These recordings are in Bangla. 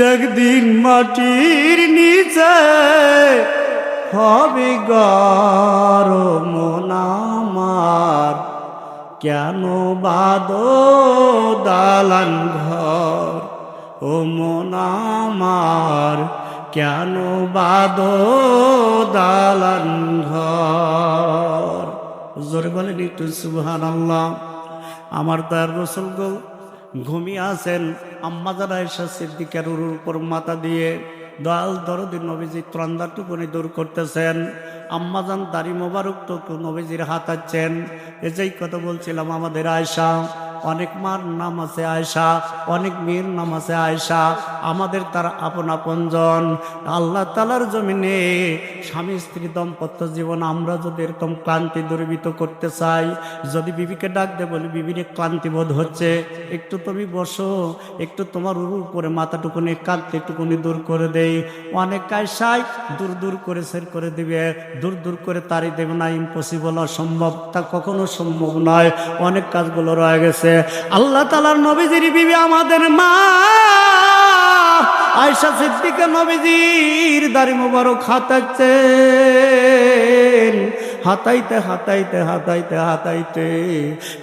একদিন মাটির নিচে হবে গরম নামার। কেন বাদ দালান ঘর? ও মনামার কেন বাদ দালান ঘর? জোরে বলেন একটু সুবহান আল্লাহ আমার তার রসুল ঘুমিয়ে আছেন। আম্মা যারা সিদ্দিকা রুরুর উপর মাথা দিয়ে দয়াল দরদিন নবীজি ত্রন্দাটুকুনি দূর করতেছেন। আম্মাজান দাড়ি মোবারক তো নবীজির হাতাচ্ছেন এ যেই কথা বলছিলাম আমাদের আয়সা অনেক মার নাম আছে আয়সা অনেক মেয়ের নাম আছে আয়সা আমাদের তার আপন আপনজন। আল্লাহ তালার জমিনে স্বামী স্ত্রী দম্পত্য জীবন আমরা যদি এরকম ক্লান্তি দূরীভূত করতে চাই, যদি বিবিকে ডাক দে বলি, বিবির ক্লান্তি বোধ হচ্ছে, একটু তুমি বসো, একটু তোমার উরুর করে মাথাটুকুনি কাঁদতে একটুকুনি দূর করে দেই। অনেক কায়সাই দূর দূর করে সের করে দিবে, দূর দূর করে তাড়ি দেবে না ইম্পসিবল অসম্ভব, তা কখনো সম্ভব নয়। অনেক কাজগুলো রয়ে গেছে। আল্লাহ তালার নবীজির বিবি আমাদের মা। আয়সা সিদ্দিকা নবীজির দাড়ি মোবারক হাতাচ্ছেন হাতাইতে হাতাইতে হাতাইতে হাতাইতে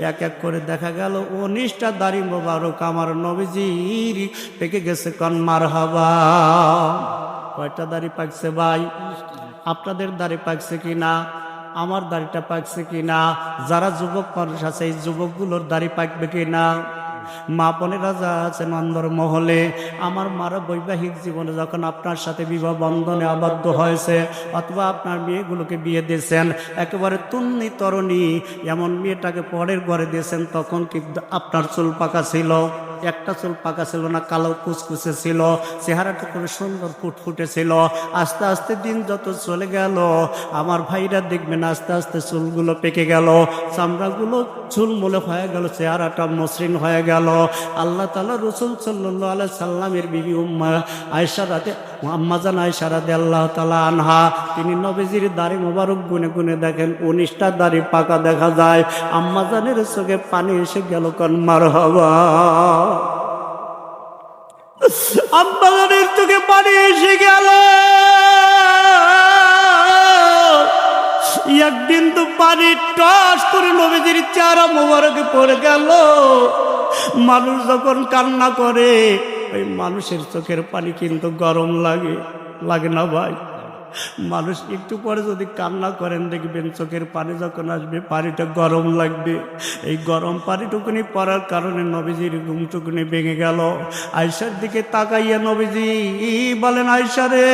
এক এক করে দেখা গেল উনিশটা দাড়ি মোবারক আমার নবীজির পেকে গেছে কনমার হাবা কয়টা দাড়ি পাকছে ভাই? আপনাদের দাড়ি পাকছে কি না আমার দাড়িটা পাকছে কি না যারা যুবক মানুষ আছে, এই যুবকগুলোর দাড়ি পাকবে কি না মা বোনেরা যা আছেন অন্দর মহলে। আমার মারা বৈবাহিক জীবনে যখন আপনার সাথে বিবাহ বন্ধনে আবদ্ধ হয়েছে, অথবা আপনার মেয়েগুলোকে বিয়ে দিয়েছেন, একেবারে তুন্নি তরণী, এমন মেয়েটাকে পরের ঘরে দিয়েছেন, তখন কিন্তু আপনার চুল পাকা ছিল। একটা চুল পাকা ছিল না, কালো কুচকুচে ছিল, চেহারাটা খুব সুন্দর ফুটফুটে ছিল। আস্তে আস্তে দিন যত চলে গেল, আমার ভাইরা দেখবেন আস্তে আস্তে চুলগুলো পেকে গেল, চামড়াগুলো ঝুলমুলে হয়ে গেল, চেহারাটা মসৃণ হয়ে গেল। আল্লাহ তালা রসুল সাল্লু আলাই সাল্লামের বিবি উম্মা আয়সা রাতে আম্মাজান আয়সা রাতে আল্লাহ তালা আনহা, তিনি নবীজির দাড়ি মোবারক গুনে গুনে দেখেন, উনিশটা দাড়ি পাকা দেখা যায়। আম্মাজানের চোখে পানি এসে গেল, কন মার হবা আব্বাজানের চোখে পানি এসে গেল। একদিন তো পানি টস করে নবীজির চারা মোবারকে পড়ে গেল। মানুষ যখন কান্না করে ওই মানুষের চোখের পানি কিন্তু গরম লাগে লাগে না ভাই। মানুষ একটু পরে যদি কান্না করেন, দেখবেন চোখের পানি যখন আসবে, পানিটা গরম লাগবে। এই গরম পানিটুকুনি পড়ার কারণে নবীজির ঘুমটুকুনি ভেঙে গেল। আয়সার দিকে তাকাইয়া নবীজি বলেন, আয়সা রে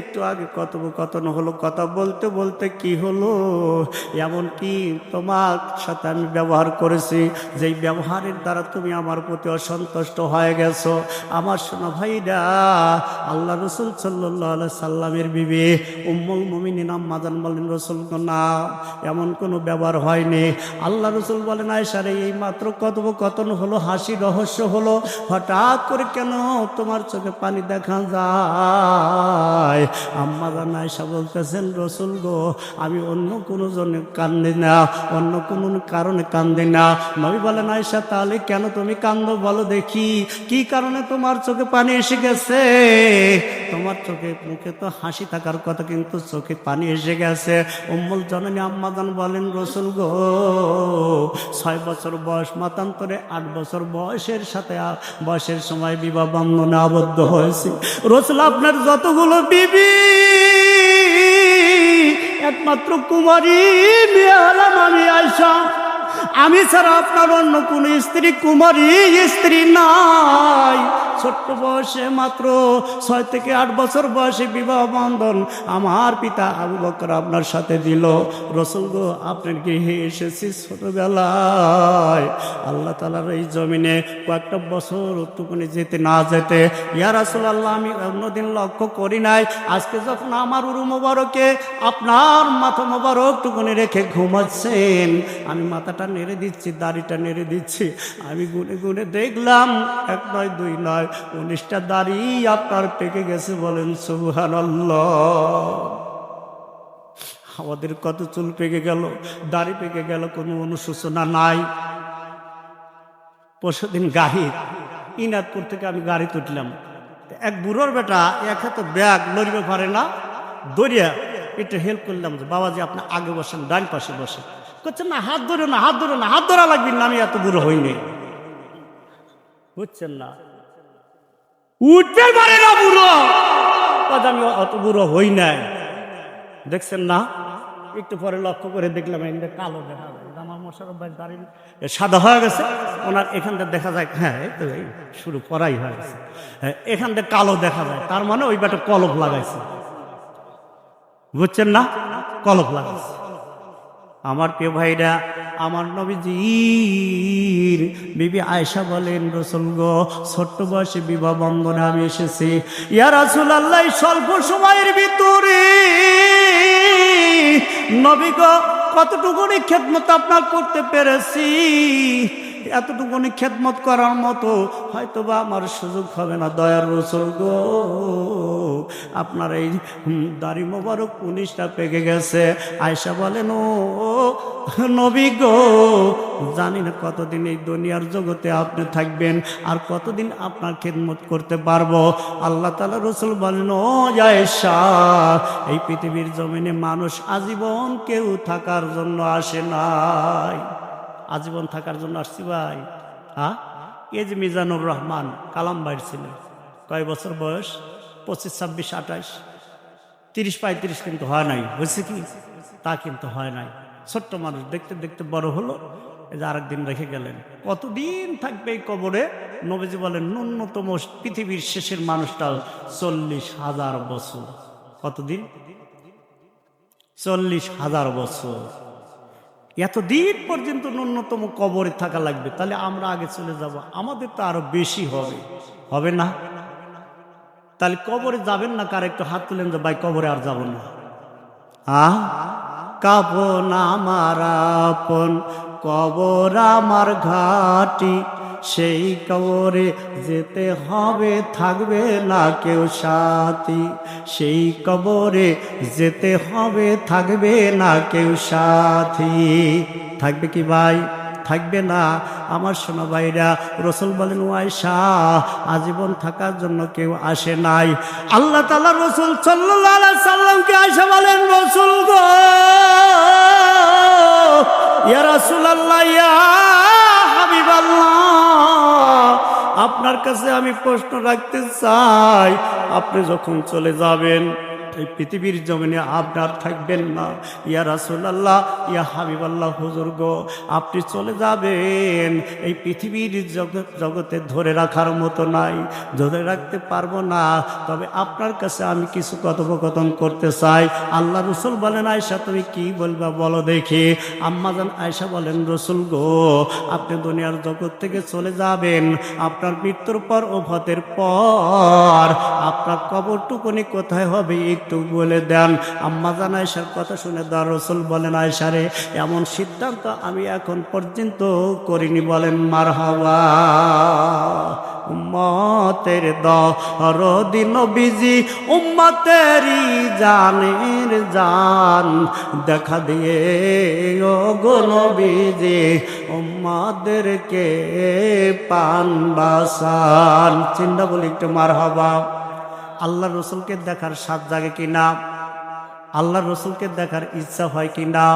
একটু আগে কথোপকথন হলো, কথা বলতে বলতে কি হলো? এমন কি তোমার সাথে আমি ব্যবহার করেছি, যেই ব্যবহারের দ্বারা তুমি আমার প্রতি অসন্তুষ্ট হয়ে গেছো? আমার সোনা ভাইরা, আল্লাহ রসুল সাল্লাহ সাল্লামের বিবি উম্মুল মমিনী নাম মাদান বলেন, রসুল না, এমন কোনো ব্যবহার হয়নি। আল্লাহ রসুল বলেন আয়সারে এই মাত্র কথোপকথন হলো, হাসি রহস্য হলো, হঠাৎ করে কেন তোমার চোখে পানি দেখা যায়? আম্মা জান বলতেছেন, রসুল গো, আমি অন্য কোনো জনে কান্দি না, অন্য কোনো কারণে কান্দি না। নবী বলেন আয়সা তাহলে কেন তুমি কান্দো বলো দেখি। কি কারণে তোমার চোখে পানি এসে গেছে? তোমার চোখে, মুখে তো হাসি থাকার কথা, কিন্তু চোখে পানি এসে গেছে। অম্মুল জননী আম্মাদান বলেন, রসুল গো ছয় বছর বয়স, মাতান্তরে আট বছর বয়সের সাথে বয়সের সময় বিবাহ বন্ধনে আবদ্ধ হয়েছে। রসুল, আপনার যতগুলো বিবি, একমাত্র কুমারী আমি আয়সা আমি ছাড়া আপনার অন্য কোন স্ত্রী কুমারী স্ত্রী নাই। ছোট্ট বয়সে মাত্র ছয় থেকে আট বছর বয়সে বিবাহ বন্ধন আমার পিতা আবু বকর আপনার সাথে দিল। রসুল গো, আপনার গৃহে এসেছি ছোটবেলায়। আল্লাহ তালার এই জমিনে কয়েকটা বছর একটুকুনি যেতে না যেতে, ইয়া রাসুল আল্লাহ আমি অন্যদিন লক্ষ্য করি নাই। আজকে যখন আমার উরু মোবারকে, আপনার মাথা মোবারক টুকুনি রেখে ঘুমাচ্ছেন, আমি মাথাটা নেড়ে দিচ্ছি, দাড়িটা নেড়ে দিচ্ছি। আমি গুনে গুনে দেখলাম, এক নয়, দুই নয় উনিশটা দাড়ি আপনার পেকে গেছে বলেন সুহান আমাদের কত চুল পেকে গেল, দাড়ি পেকে গেল, কোনো অনুশোচনা নাই। পরশুদিন গাহির ইনাদপুর থেকে আমি গাড়ি উঠলাম এক বুড়োর বেটা, এক হাতে ব্যাগ, লড়িবে পারে না দরিয়া একটু হেল্প করলাম যে, বাবাজি আপনি আগে বসেন, ডান পাশে বসেন। করছেন না, হাত ধরে না, হাত ধরে না, হাত ধরা লাগবে না, আমি এত বুড়ো হইনি। বুঝছেন না? উঠতে পারে না বুড়ো। কথা আমি অত বুড়ো হই নাই। দেখছেন না? একটু পরে লক্ষ্য করে দেখলাম এখানে কালো দেখা যায়। আমার মশারফ ভাই দাঁড়িয়ে সাদা হয়ে গেছে। ওনার এখান থেকে দেখা যায় হ্যাঁ তো এই শুরু পরাই হয়ে গেছে। হ্যাঁ, এখান থেকে কালো দেখা যায়। তার মানে ওই বেটা কলপ লাগাইছে। বুঝছেন না? কলপ লাগাইছে। আমার প্রিয় ভাইরা, আমার নবীজির বিবি আয়সা বলেন, রসুল গো, ছোট্ট বয়সে বিবাহ বন্ধনে আমি এসেছি। ইয়া রাসুল আল্লাহ স্বল্প সময়ের ভিতরে নবী গো, কতটুকুনি খেদমত আপনার করতে পেরেছি? এতটুকুনি খেদমত করার মতো হয়তো বা আমার সুযোগ হবে না। দয়ার রসুল গো, আপনার এই দাড়ি মোবারক উনিশটা পেকে গেছে। আয়সা বলেন ও নবী গো, জানি না কতদিন এই দুনিয়ার জগতে আপনি থাকবেন আর কতদিন আপনার খেদমত করতে পারব। আল্লাহ তালা রসুল বলেন, ও আয়েশা, এই পৃথিবীর জমিনে মানুষ আজীবন কেউ থাকার জন্য আসে নাই। আজীবন থাকার জন্য আসছি ভাই। হ্যাঁ? এই যে মিজানুর রহমান? কালাম বাইর ছিলেন কয় বছর বয়স? পঁচিশ, ছাব্বিশ, আঠাশ। তিরিশ, পঁয়ত্রিশ কিন্তু হয় নাই। বুঝছে কি? তা কিন্তু হয় নাই। ছোট্ট মানুষ, দেখতে দেখতে বড় হলো। এই যে আরেকদিন রেখে গেলেন। কতদিন থাকবে এই কবরে? নবীজি বলেন, ন্যূনতম পৃথিবীর শেষের মানুষটা চল্লিশ হাজার বছর। কতদিন? চল্লিশ হাজার বছর। এতদিন পর্যন্ত ন্যূনতম কবরে থাকা লাগবে, তাহলে আমরা আগে চলে যাব। আমাদের তো আরও বেশি হবে। হবে না? তাহলে কবরে যাবেন না? কার একটু হাত তুলেন যে, ভাই, কবরে আর যাব না। আহ কাপন আমার আপন, কবর আমার ঘাটি। সেই কবরে যেতে হবে, থাকবে না কেউ সাথী। সেই কবরে যেতে হবে, থাকবে না কেউ সাথী। থাকবে কি ভাই? থাকবে না। আমার সোনা ভাইরা, রসুল বলেন ওয়াইশা আজীবন থাকার জন্য কেউ আসে নাই। আল্লাহ তালা রসুল সাল্লাহ সাল্লামকে আসে বলেন, রসুল গো, ইয়া রাসুল আল্লাহ ইয়া হাবিব আপনার কাছে আমি প্রশ্ন রাখতে চাই। আপনি যখন চলে যাবেন এই পৃথিবীর জমিনে আপনার থাকবেন না। ইয়া রাসুলাল্লাহ, ইয়া হাবিবাল্লাহ, হুজুর গো, আপনি চলে যাবেন। এই পৃথিবীর জগৎ জগতে ধরে রাখার মতো নাই, ধরে রাখতে পারব না। তবে আপনার কাছে আমি কিছু কথোপকথন করতে চাই। আল্লাহ রসুল বলেন আয়সা তুমি কি বলবা বলো দেখি। আম্মাজান আয়সা বলেন, রসুল গো, আপনি দুনিয়ার জগৎ থেকে চলে যাবেন। আপনার মৃত্যুর পর ও ভতের পর আপনার কবরটুকুনি কোথায় হবে? একটু বলে দেন। আম্মা জান আয়সার কথা শুনে দা রসুল বলেন আয়সারে এমন সিদ্ধান্ত আমি এখন পর্যন্ত করিনি। বলেন মার হাওয়া উম্মতের দিন বিজি উম্মতেরই জানের জান। দেখা দিয়ে ও গনবিজি উম্মাদেরকে পান বাসান। চিন্তা বলি একটু মার হবা আল্লাহ রসুলকে দেখার স্বাদ জাগে কি না? আল্লাহ রসুলকে দেখার ইচ্ছা হয় কি না?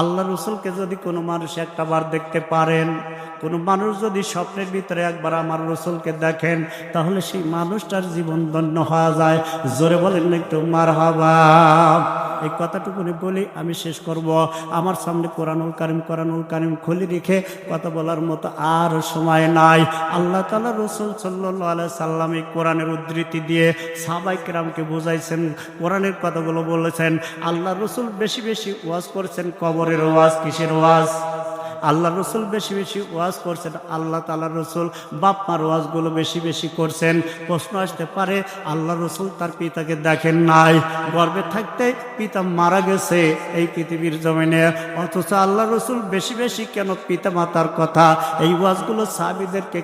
আল্লাহ রসুলকে যদি কোনো মানুষ একটা বার দেখতে পারেন, কোনো মানুষ যদি স্বপ্নের ভিতরে একবার আমার রসুলকে দেখেন, তাহলে সেই মানুষটার জীবন ধন্য হওয়া যায়। জোরে বলেন একটু মার হবা এই কথাটুকুনি বলে, আমি শেষ করব। আমার সামনে কোরআনুল কারিম কোরআনুল কারিম খুলে রেখে কথা বলার মতো আর সময় নাই। আল্লাহ তালা রসুল সাল্লাহ সাল্লাম এই কোরআনের উদ্ধৃতি দিয়ে সাবাই কেরামকে বুঝাইছেন, কোরআনের কথাগুলো বলেছেন। আল্লাহ রসুল বেশি বেশি ওয়াজ করছেন, কবরের ওয়াজ, কিসের ওয়াজ? আল্লাহ রসুল বেশি বেশি ওয়াজ করছেন, আল্লাহ তালা রসুল বাপমার ওয়াজগুলো বেশি বেশি করছেন। প্রশ্ন আসতে পারে আল্লাহ রসুল তার পিতাকে দেখেন নাই গর্বে থাকতে পিতা মারা গেছে এই পৃথিবীর জমিনে, অথচ আল্লাহ রসুল বেশি বেশি কেন পিতা মাতার কথা? এই ওয়াজগুলো সাবিদেরকে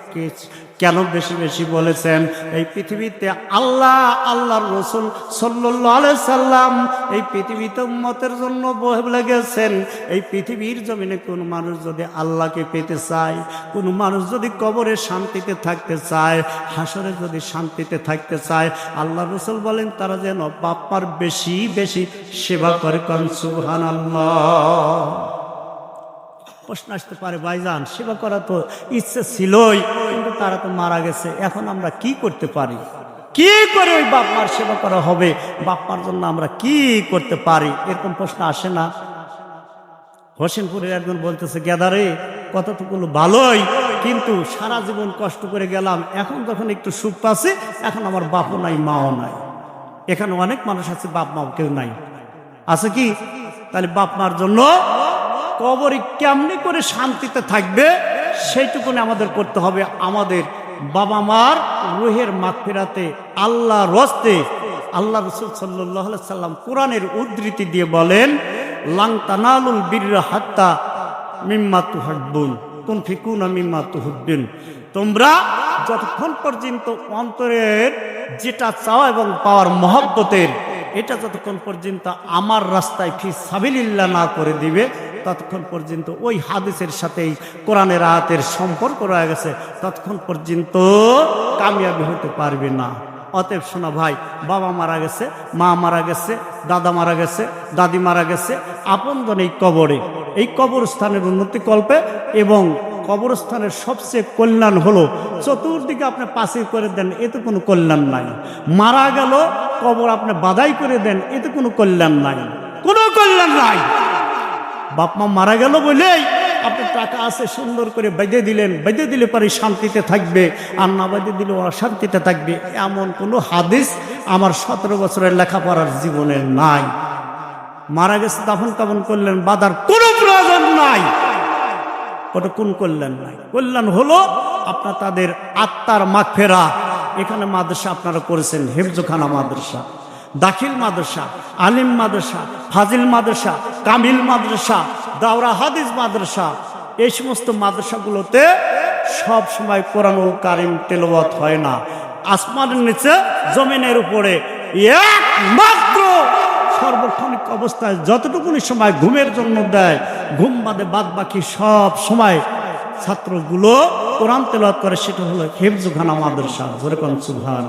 কেন বেশি বেশি বলেছেন? এই পৃথিবীতে আল্লাহ, আল্লাহর রসুল সাল্লাহ সাল্লাম এই পৃথিবীতে উম্মতের জন্য বলে গেছেন এই পৃথিবীর জমিনে কোন মানুষ যদি আল্লাহকে পেতে চায়, কোন মানুষ যদি কবরে শান্তিতে থাকতে চায়, হাসরে যদি শান্তিতে থাকতে চায় আল্লাহ রসুল বলেন, তারা যেন বাপ্পার বেশি বেশি সেবা করে। কন সুহান প্রশ্ন আসতে পারে, ভাইজান, সেবা করা তো ইচ্ছে ছিলই, কিন্তু তারা তো মারা গেছে, এখন আমরা কি করতে পারি? কি করে ওই বাপ মার সেবা করা হবে? বাপ মার জন্য আমরা কি করতে পারি? এরকম প্রশ্ন আসে না। হোসেনপুরের একজন বলতেছে গেদারে কতটুকু ভালোই, কিন্তু সারা জীবন কষ্ট করে গেলাম, এখন যখন একটু সুখ পাচ্ছি, এখন আমার বাপও নাই, মাও নাই। এখানে অনেক মানুষ আছে বাপ মাও কেউ নাই। আছে কি? তাহলে বাপ মার জন্য কবরে কেমনি করে শান্তিতে থাকবে, সেইটুকুনি আমাদের করতে হবে আমাদের বাবা মার রুহের মাগফিরাতে আল্লাহ রস্তে আল্লাহ রসুল সাল্লাহ সাল্লাম কোরআনের উদ্ধৃতি দিয়ে বলেন, লাং তানালুল বীর হাত্তা মিম্মা তুহাব্বুন। কোন ফিকুন মিম্মা তুহুদ্দিন তোমরা যতক্ষণ পর্যন্ত অন্তরের যেটা চাওয়া এবং পাওয়ার মহব্বতের, এটা যতক্ষণ পর্যন্ত আমার রাস্তায় ফি সাবিলিল্লা না করে দিবে ততক্ষণ পর্যন্ত ওই হাদিসের সাথেই কোরআনের আয়াতের সম্পর্ক রয়ে গেছে, ততক্ষণ পর্যন্ত কামিয়াবি হতে পারবে না। অতএব শোনা ভাই, বাবা মারা গেছে, মা মারা গেছে, দাদা মারা গেছে, দাদি মারা গেছে, আপনজন এই কবরে। এই কবরস্থানের উন্নতি কল্পে এবং কবরস্থানের সবচেয়ে কল্যাণ হলো, চতুর্দিকে আপনি পাশে করে দেন, এতে কোনো কল্যাণ নাই। মারা গেল, কবর আপনি বাধাই করে দেন, এতে কোনো কল্যাণ নাই। কোনো কল্যাণ নাই। বাপ মা মারা গেল বলেই আপনার টাকা আছে সুন্দর করে বেঁধে দিলেন, বেঁধে দিলে পরে শান্তিতে থাকবে, আর না বেঁধে দিলে ওরা শান্তিতে থাকবে। এমন কোনো হাদিস আমার সতেরো বছরের লেখাপড়ার জীবনে নাই। মারা গেছে দাফন কাফন করলেন? বাধার কোনো প্রয়োজন নাই। ওটা কোন কল্যাণ নাই? কল্যাণ হলো আপনার তাদের আত্মার মাগফেরা। এখানে মাদ্রাসা আপনারা করেছেন, হেফজোখানা মাদ্রাসা। দাখিল মাদ্রাসা, আলিম মাদ্রাসা, ফাজিল মাদ্রাসা, কামিল মাদ্রাসা, দাওরা হাদিস মাদ্রাসা, এই সমস্ত মাদ্রাসাগুলোতে সব সময় কোরআনুল কারিম তেলবত হয় না। আসমানের নিচে, জমিনের উপরে একমাত্র সর্বক্ষণিক অবস্থায় যতটুকুনি সময় ঘুমের জন্য দেয়, ঘুম বাদে বাদ বাকি সব সময় ছাত্রগুলো কোরআন তেলাওয়াত করে, সেটা হলো হেফজুখানা মাদ্রাসা। যেরকম সুভান